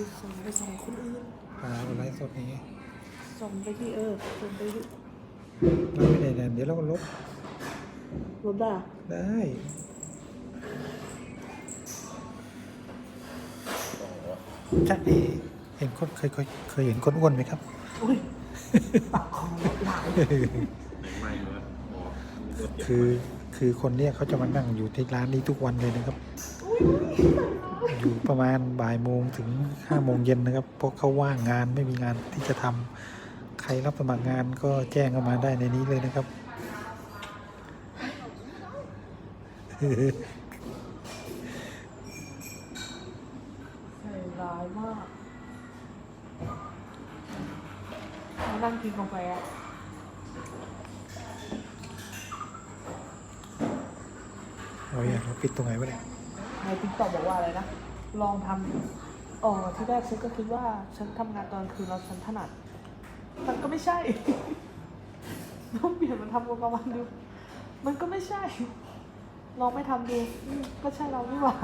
คือส่งไปส่งคนอื่นปลาไลฟ์สดนี้ส่งไปที่เออส่งไปที่เราไม่ได้เนี่ยเดี๋ยวเราก็ลบรถด่าได้ใช่เห็นคนเคยเคยเคยเห็นคนอ้วนไหมครับอุ้ยปากของรถหลาย ไม่เลยอ๋อมีรถเก็บคือ คือคนเนี้ยเขาจะมานั่งอยู่ที่ร้านนี้ทุกวันเลยนะครับ อยู่ประมาณบ่ายโมงถึงห้าโมงเย็นนะครับ เพราะเขาว่างงานไม่มีงานที่จะทำใครรับสมัครงานก็แจ้งเข้ามาได้ในนี้เลยนะครับใส่ร้ายมากมานั่งกินกาแฟ เราอยากเราปิดตรงไหนวะเนี่ยในติ๊กตอกบอกว่าอะไรนะ ลองทำอ๋อที่แรกฉันก็คิดว่าฉันทำงานตอนคืนเราฉันถนัด มันก็ไม่ใช่ ต้องเปลี่ยนมาทำกลางวันดู มันก็ไม่ใช่ ลองไม่ทำดูอืมก็ใช่เราไม่หว่า